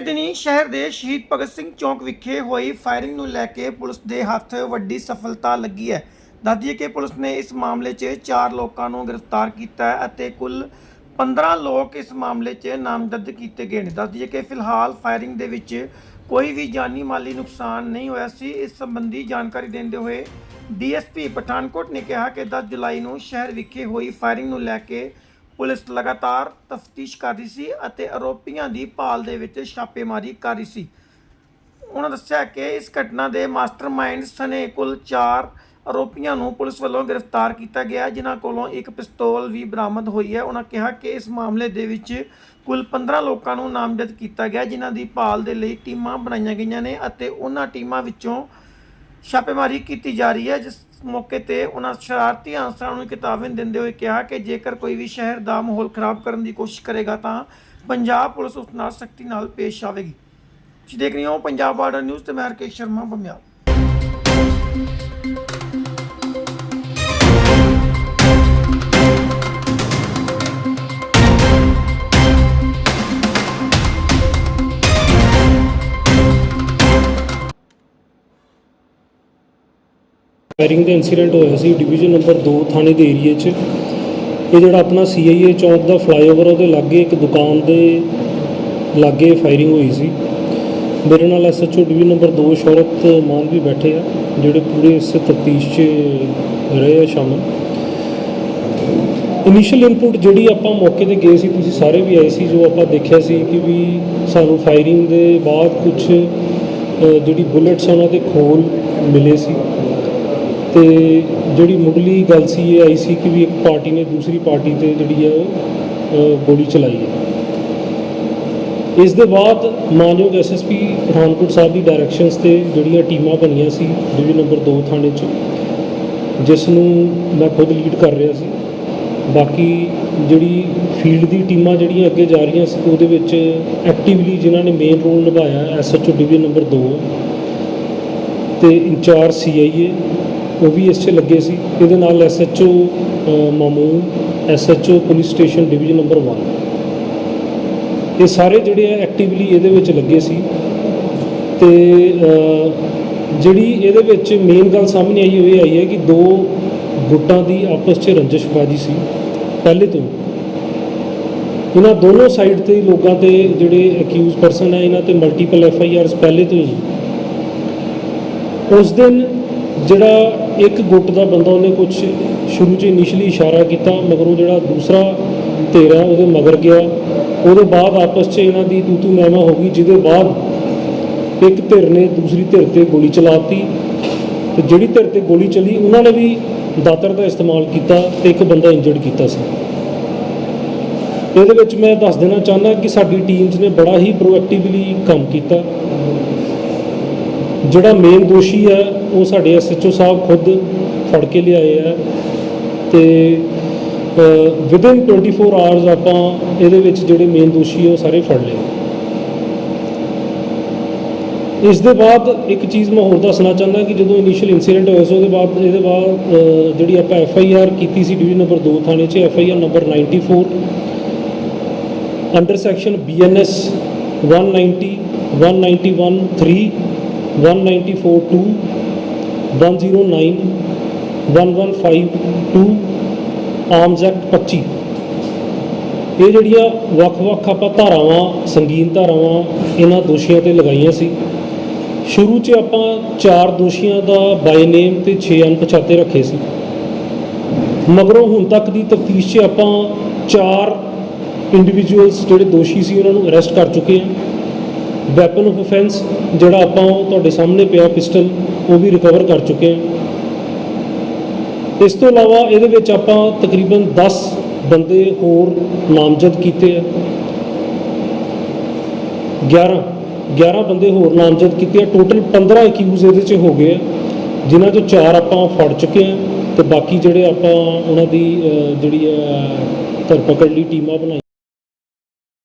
ਦਿਨੀ ਸ਼ਹਿਰ ਦੇ ਸ਼ਹੀਦ ਭਗਤ ਸਿੰਘ ਚੌਂਕ ਵਿਖੇ ਹੋਈ ਫਾਇਰਿੰਗ ਨੂੰ ਲੈ ਕੇ ਪੁਲਿਸ ਦੇ ਹੱਥ ਵੱਡੀ ਸਫਲਤਾ ਲੱਗੀ ਹੈ। ਦੱਸਦੀਏ ਕਿ ਪੁਲਿਸ ਨੇ ਇਸ ਮਾਮਲੇ 'ਚ 4 ਲੋਕਾਂ ਨੂੰ ਗ੍ਰਿਫਤਾਰ ਕੀਤਾ ਹੈ ਅਤੇ ਕੁੱਲ 15 ਲੋਕ ਇਸ ਮਾਮਲੇ 'ਚ ਨਾਮਜ਼ਦ ਕੀਤੇ ਗਏ ਨੇ। ਦੱਸਦੀਏ ਕਿ ਫਿਲਹਾਲ ਫਾਇਰਿੰਗ ਦੇ ਵਿੱਚ ਕੋਈ ਵੀ ਜਾਨੀ ਮਾਲੀ ਨੁਕਸਾਨ ਨਹੀਂ ਹੋਇਆ ਸੀ। ਇਸ ਸੰਬੰਧੀ ਜਾਣਕਾਰੀ ਦਿੰਦੇ ਹੋਏ ਡੀਐਸਪੀ ਪਠਾਨਕੋਟ ਨੇ ਕਿਹਾ ਕਿ 10 ਜੁਲਾਈ ਨੂੰ ਸ਼ਹਿਰ ਵਿਖੇ ਹੋਈ ਫਾਇਰਿੰਗ ਨੂੰ ਲੈ ਕੇ ਪੁਲਿਸ ਲਗਾਤਾਰ ਤਫਤੀਸ਼ ਕਰ ਰਹੀ ਸੀ ਅਤੇ ਆਰੋਪੀਆਂ ਦੀ ਭਾਲ ਦੇ ਵਿੱਚ ਛਾਪੇਮਾਰੀ ਕਰ ਰਹੀ ਸੀ। ਉਹਨਾਂ ਦੱਸਿਆ ਕਿ ਇਸ ਘਟਨਾ ਦੇ ਮਾਸਟਰਮਾਈਂਡ ਸਨੇ ਕੁੱਲ 4 ਆਰੋਪੀਆਂ ਨੂੰ ਪੁਲਿਸ ਵੱਲੋਂ ਗ੍ਰਿਫਤਾਰ ਕੀਤਾ ਗਿਆ, ਜਿਨ੍ਹਾਂ ਕੋਲੋਂ ਇੱਕ ਪਿਸਤੌਲ ਵੀ ਬਰਾਮਦ ਹੋਈ ਹੈ। ਉਹਨਾਂ ਕਿਹਾ ਕਿ ਇਸ ਮਾਮਲੇ ਦੇ ਵਿੱਚ ਕੁੱਲ 15 ਲੋਕਾਂ ਨੂੰ ਨਾਮਜ਼ਦ ਕੀਤਾ ਗਿਆ, ਜਿਨ੍ਹਾਂ ਦੀ ਭਾਲ ਦੇ ਲਈ ਟੀਮਾਂ ਬਣਾਈਆਂ ਗਈਆਂ ਨੇ ਅਤੇ ਉਹਨਾਂ ਟੀਮਾਂ ਵਿੱਚੋਂ ਛਾਪੇਮਾਰੀ ਕੀਤੀ ਜਾ ਰਹੀ ਹੈ, ਜਿਸ ਮੌਕੇ ਤੇ ਉਹਨਾਂ ਸ਼ਰਾਰਤੀ ਅਨਸਰਾਂ ਨੂੰ ਚੇਤਾਵਨੀ ਦਿੰਦੇ ਹੋਏ ਕਿਹਾ ਕਿ ਜੇਕਰ ਕੋਈ ਵੀ ਸ਼ਹਿਰ ਦਾ ਮਾਹੌਲ ਖਰਾਬ ਕਰਨ ਦੀ ਕੋਸ਼ਿਸ਼ ਕਰੇਗਾ ਤਾਂ ਪੰਜਾਬ ਪੁਲਿਸ ਉਸ ਨਾਲ ਸਖਤੀ ਨਾਲ ਪੇਸ਼ ਆਵੇਗੀ। ਤੁਸੀਂ ਦੇਖ ਰਹੇ ਹੋ ਪੰਜਾਬ ਬਾਰਡਰ ਨਿਊਜ਼ ਤੇ ਮੈਂ ਹਰਕੇਸ਼ ਸ਼ਰਮਾ, ਬੰਮਿਆਲ। ਫਾਇਰਿੰਗ ਦਾ ਇਨਸੀਡੈਂਟ ਹੋਇਆ ਸੀ ਡਿਵੀਜ਼ਨ ਨੰਬਰ 2 ਥਾਣੇ ਦੇ ਏਰੀਏ 'ਚ। ਇਹ ਜਿਹੜਾ ਆਪਣਾ ਸੀਆਈਏ ਚੌਂਕ ਦਾ ਫਲਾਈਓਵਰ ਉਹਦੇ ਲਾਗੇ ਇੱਕ ਦੁਕਾਨ ਦੇ ਲਾਗੇ ਫਾਇਰਿੰਗ ਹੋਈ ਸੀ। ਮੇਰੇ ਨਾਲ SHO division number 2 Shaurat Mann ਵੀ ਬੈਠੇ ਆ, ਜਿਹੜੇ ਪੂਰੇ ਇਸ ਤਫਤੀਸ਼ 'ਚ ਰਹੇ ਆ ਸ਼ਾਮਲ। ਇਨੀਸ਼ੀਅਲ ਇਨਪੁਟ ਜਿਹੜੀ ਆਪਾਂ ਮੌਕੇ ਤੇ ਗਏ ਸੀ, ਤੁਸੀਂ ਸਾਰੇ ਵੀ ਆਏ ਸੀ, ਜੋ ਆਪਾਂ ਦੇਖਿਆ ਸੀ ਕਿ ਵੀ ਸਾਨੂੰ ਫਾਇਰਿੰਗ ਦੇ ਬਾਅਦ ਕੁਝ ਜਿਹੜੀ ਬੁਲੇਟਸ ਉਹਨਾਂ ਦੇ ਖੋਲ ਮਿਲੇ ਸੀ। ਤੇ ਜਿਹੜੀ ਮੁੱਢਲੀ ਗੱਲ ਸੀ ਇਹ ਆਈ ਸੀ ਕਿ ਵੀ ਇੱਕ ਪਾਰਟੀ ਨੇ ਦੂਸਰੀ ਪਾਰਟੀ ਤੇ ਜਿਹੜੀ ਹੈ ਉਹ ਗੋਲੀ ਚਲਾਈ ਹੈ। ਇਸ ਦੇ ਬਾਅਦ ਮਾਨਯੋਗ ਐਸਐਸਪੀ ਪਠਾਨਕੋਟ ਸਾਹਿਬ ਦੀ ਡਾਇਰੈਕਸ਼ਨਸ ਤੇ ਜਿਹੜੀਆਂ ਟੀਮਾਂ ਬਣੀਆਂ ਸੀ ਡਿਵੀਜ਼ਨ ਨੰਬਰ 2 ਥਾਣੇ 'ਚ, ਜਿਸ ਨੂੰ ਮੈਂ ਖੁਦ ਲੀਡ ਕਰ ਰਿਹਾ ਸੀ। ਬਾਕੀ ਜਿਹੜੀ ਫੀਲਡ ਦੀ ਟੀਮਾਂ ਜਿਹੜੀਆਂ ਅੱਗੇ ਜਾ ਰਹੀਆਂ ਸੀ, ਉਹਦੇ ਵਿੱਚ ਐਕਟਿਵਲੀ ਜਿਨ੍ਹਾਂ ਨੇ ਮੇਨ ਰੋਲ ਨਿਭਾਇਆ ਐਸਐਚਓ ਡਿਵੀਜ਼ਨ ਨੰਬਰ 2 ਤੇ ਇੰਚਾਰਜ ਸੀਆਈਏ ਉਹ ਵੀ ਇਸ 'ਚ ਲੱਗੇ ਸੀ। ਇਹਦੇ ਨਾਲ SHO Mamun SHO police station division number 1 ਇਹ ਸਾਰੇ ਜਿਹੜੇ ਆ ਐਕਟਿਵਲੀ ਇਹਦੇ ਵਿੱਚ ਲੱਗੇ ਸੀ। ਤੇ ਜਿਹੜੀ ਇਹਦੇ ਵਿੱਚ ਮੇਨ ਗੱਲ ਸਾਹਮਣੇ ਆਈ ਹੋਈ ਆਈ ਹੈ ਕਿ ਦੋ ਗੁੱਟਾਂ ਦੀ ਆਪਸ 'ਚ ਰੰਜਿਸ਼ਬਾਜੀ ਸੀ, ਪਹਿਲੇ ਤੋਂ ਇਹਨਾਂ ਦੋਨੋਂ ਸਾਈਡ ਤੇ ਲੋਕਾਂ ਤੇ ਜਿਹੜੇ ਅਕਿਊਜ਼ ਪਰਸਨ ਹੈ, ਇਹਨਾਂ ਤੇ ਮਲਟੀਪਲ ਐਫ ਆਈ ਆਰਸ ਪਹਿਲੇ ਤੋਂ ਹੀ। ਉਸ ਦਿਨ ਜਿਹੜਾ ਇੱਕ ਗੁੱਟ ਦਾ ਬੰਦਾ ਉਹਨੇ ਕੁਝ ਸ਼ੁਰੂ 'ਚ ਇਨੀਸ਼ੀਅਲੀ ਇਸ਼ਾਰਾ ਕੀਤਾ, ਮਗਰੋਂ ਜਿਹੜਾ ਦੂਸਰਾ ਧਿਰ ਹੈ ਉਹਦੇ ਮਗਰ ਗਿਆ। ਉਹਦੇ ਬਾਅਦ ਆਪਸ 'ਚ ਇਹਨਾਂ ਦੀ ਤੂ ਤੂ ਮੈਮਾ ਹੋ ਗਈ। ਜਿਹਦੇ ਬਾਅਦ ਇੱਕ ਧਿਰ ਨੇ ਦੂਸਰੀ ਧਿਰ ਤੇ ਗੋਲੀ ਚਲਾਤੀ। ਤੇ ਜਿਹੜੀ ਧਿਰ ਤੇ ਗੋਲੀ ਚਲੀ, ਉਹਨਾਂ ਨੇ ਵੀ ਦਾਤਰ ਦਾ ਇਸਤੇਮਾਲ ਕੀਤਾ ਤੇ ਇੱਕ ਬੰਦਾ ਇੰਜਰਡ ਕੀਤਾ ਸੀ। ਇਹਦੇ ਵਿੱਚ ਮੈਂ ਦੱਸ ਦੇਣਾ ਚਾਹੁੰਦਾ ਕਿ ਸਾਡੀ ਟੀਮਸ ਨੇ ਬੜਾ ਹੀ ਪ੍ਰੋਐਕਟਿਵਲੀ ਕੰਮ ਕੀਤਾ। ਜਿਹੜਾ ਮੇਨ ਦੋਸ਼ੀ ਹੈ ਉਹ ਸਾਡੇ ਐਸਐਚਓ ਸਾਹਿਬ ਖੁਦ ਫੜ ਕੇ ਲਿਆਏ ਆ ਤੇ ਵਿਦਿਨ 24 ਆਵਰਸ ਆਪਾਂ ਇਹਦੇ ਵਿੱਚ ਜਿਹੜੇ ਮੇਨ ਦੋਸ਼ੀ ਹੈ ਉਹ ਸਾਰੇ ਫੜ ਲਏ। ਇਸ ਦੇ ਬਾਅਦ ਇੱਕ ਚੀਜ਼ ਮੈਂ ਹੋਰ ਦੱਸਣਾ ਚਾਹੁੰਦਾ ਕਿ ਜਦੋਂ ਇਨੀਸ਼ੀਅਲ ਇਨਸੀਡੈਂਟ ਹੋਇਆ ਸੀ, ਉਹਦੇ ਬਾਅਦ, ਇਹਦੇ ਬਾਅਦ ਜਿਹੜੀ ਆਪਾਂ ਐਫ ਆਈ ਆਰ ਕੀਤੀ ਸੀ ਡਿਵੀਜ਼ਨ ਨੰਬਰ 2 ਥਾਣੇ 'ਚ F I R number 94 under section BNS 190 191 3 194 2 109 1152 arms act 25 ਇਹ ਜਿਹੜੀਆਂ ਵੱਖ-ਵੱਖ ਆਪਾਂ ਧਾਰਾਵਾਂ, ਸੰਗੀਨ ਧਾਰਾਵਾਂ, ਇਹਨਾਂ ਦੋਸ਼ੀਆਂ ਤੇ ਲਗਾਈਆਂ ਸੀ। ਸ਼ੁਰੂ 'ਚ ਆਪਾਂ ਚਾਰ ਦੋਸ਼ੀਆਂ ਦਾ ਬਾਈ ਨੇਮ ਤੇ 6 ਅਣਪਛਾਤੇ ਰੱਖੇ ਸੀ। ਮਗਰੋਂ ਹੁਣ ਤੱਕ ਦੀ ਤਫਤੀਸ਼ 'ਚ ਆਪਾਂ ਚਾਰ ਇੰਡੀਵਿਜੂਅਲਸ ਜਿਹੜੇ ਦੋਸ਼ੀ ਸੀ, ਉਹਨਾਂ ਨੂੰ ਅਰੈਸਟ ਕਰ ਚੁੱਕੇ ਹਾਂ। ਵੈਪਨ ਆਫ ਅਫੈਂਸ ਜਿਹੜਾ ਆਪਾਂ ਉਹ ਤੁਹਾਡੇ ਸਾਹਮਣੇ ਪਿਆ ਪਿਸਟਲ ਉਹ ਵੀ ਰਿਕਵਰ ਕਰ ਚੁੱਕੇ ਹਾਂ। ਇਸ ਤੋਂ ਇਲਾਵਾ ਇਹਦੇ ਵਿੱਚ ਆਪਾਂ ਤਕਰੀਬਨ 10 ਬੰਦੇ ਹੋਰ ਨਾਮਜ਼ਦ ਕੀਤੇ ਆ। 11 11 ਬੰਦੇ ਹੋਰ ਨਾਮਜ਼ਦ ਕੀਤੇ ਆ। ਟੋਟਲ 15 ਅਕਿਊਜ਼ ਇਹਦੇ 'ਚ ਹੋ ਗਏ ਆ, ਜਿਨ੍ਹਾਂ ਚੋਂ 4 ਆਪਾਂ ਫੜ ਚੁੱਕੇ ਆ ਤੇ ਬਾਕੀ ਜਿਹੜੇ ਆਪਾਂ ਉਹਨਾਂ ਦੀ ਜਿਹੜੀ ਹੈ, ਧਰਪਕੜ ਲਈ ਟੀਮਾਂ ਬਣਾਈ